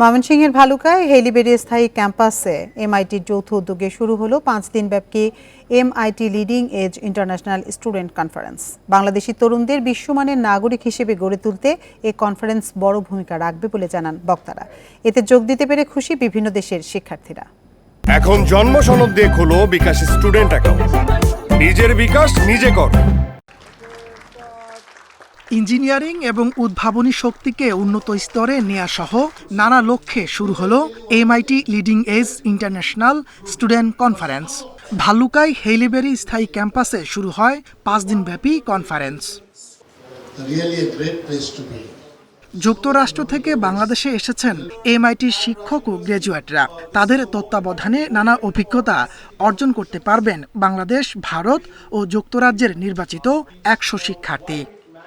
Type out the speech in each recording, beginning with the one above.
ময়মনসিংহের ভালুকায় হেলিবেরি স্থায়ী ক্যাম্পাসে এমআইটির যৌথ উদ্যোগে শুরু হলো পাঁচ দিনব্যাপী MIT leading edge international student conference. Bangladeshi তরুণদের বিশ্বমানের নাগরিক হিসেবে গড়ে তুলতে এ কনফারেন্স বড় ভূমিকা রাখবে বলে জানান বক্তারা। এতে যোগ দিতে পেরে খুশি বিভিন্ন দেশের শিক্ষার্থীরা। এখন জন্ম সনদ দিয়ে খোলো বিকাশ স্টুডেন্ট অ্যাকাউন্ট। নিজের বিকাশ নিজে কর। ইঞ্জিনিয়ারিং এবং উদ্ভাবনী শক্তিকে উন্নত স্তরে নেওয়া সহ নানা লক্ষ্যে শুরু হলো MIT leading edge international student conference. ভাল্লুকায় Haileybury স্থায়ী ক্যাম্পাসে শুরু হয় পাঁচ দিনব্যাপী কনফারেন্স. যুক্তরাষ্ট্র থেকে বাংলাদেশে এসেছেন এমআইটির শিক্ষক ও গ্র্যাজুয়েটরা তাদের তত্ত্বাবধানে নানা অভিজ্ঞতা অর্জন করতে পারবেন বাংলাদেশ ভারত ও যুক্তরাজ্যের নির্বাচিত একশো শিক্ষার্থী।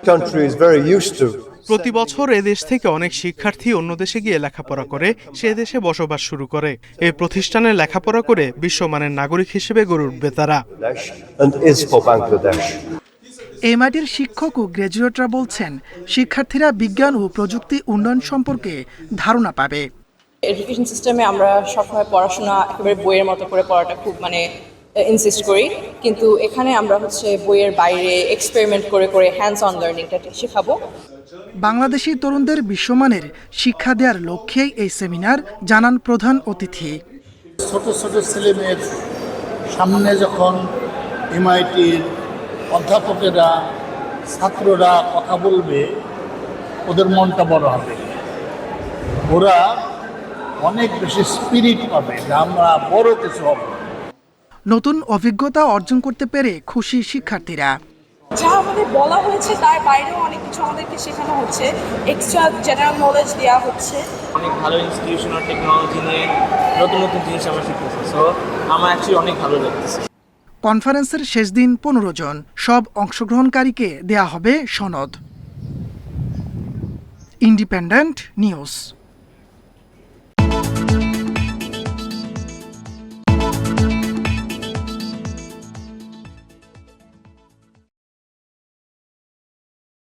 Country is very used to. প্রতি বছর এদেশ থেকে অনেক শিক্ষার্থী অন্য দেশে গিয়ে লেখাপড়া করে সে দেশে বসবাস শুরু করে এই প্রতিষ্ঠানে লেখাপড়া করে বিশ্বমানের নাগরিক হিসেবে গড়ে উঠবে তারা. এমআইটির শিক্ষক ও গ্র্যাজুয়েটরা বলছেন শিক্ষার্থীরা বিজ্ঞান ও প্রযুক্তি উন্নয়ন সম্পর্কে ধারণা পাবে এডুকেশন সিস্টেমে আমরা সবসময় পড়াশোনা একেবারে বইয়ের মতো করে পড়াটা খুব মানে ইনসিস্ট করি। কিন্তু এখানে আমরা হচ্ছে বইয়ের বাইরে এক্সপেরিমেন্ট করে করে হ্যান্ডস অন লার্নিংটা শেখাবো। বাংলাদেশি তরুণদের বিশ্বমানের শিক্ষা দেওয়ার লক্ষ্যেই এই সেমিনার জানান প্রধান অতিথি। ছোট ছোট ছেলেমেয়ের সামনে যখন এমআইটির অধ্যাপকেরা ছাত্ররা কথা বলবে ওদের মনটা বড় হবে। ওরা অনেক বেশি স্পিরিট পাবে যে আমরা বড় কিছু হব। নতুন অভিজ্ঞতা অর্জন করতে পেরে খুশি শিক্ষার্থীরা। যা আমাদের বলা হয়েছে তার বাইরেও অনেক কিছু আমাদেরকে শেখানো হচ্ছে। এক্সট্রা জেনারেল নলেজ দেওয়া হচ্ছে। অনেক ভালো ইনস্টিটিউশন আর টেকনোলজি নিয়ে নতুন নতুন জিনিস আমরা শিখতেছি। সো আমার অ্যাকচুয়ালি অনেক ভালো লাগতেছে। কনফারেন্সের শেষ দিন পনেরো জন। সব অংশগ্রহণকারীকে দেয়া হবে সনদ। Independent news.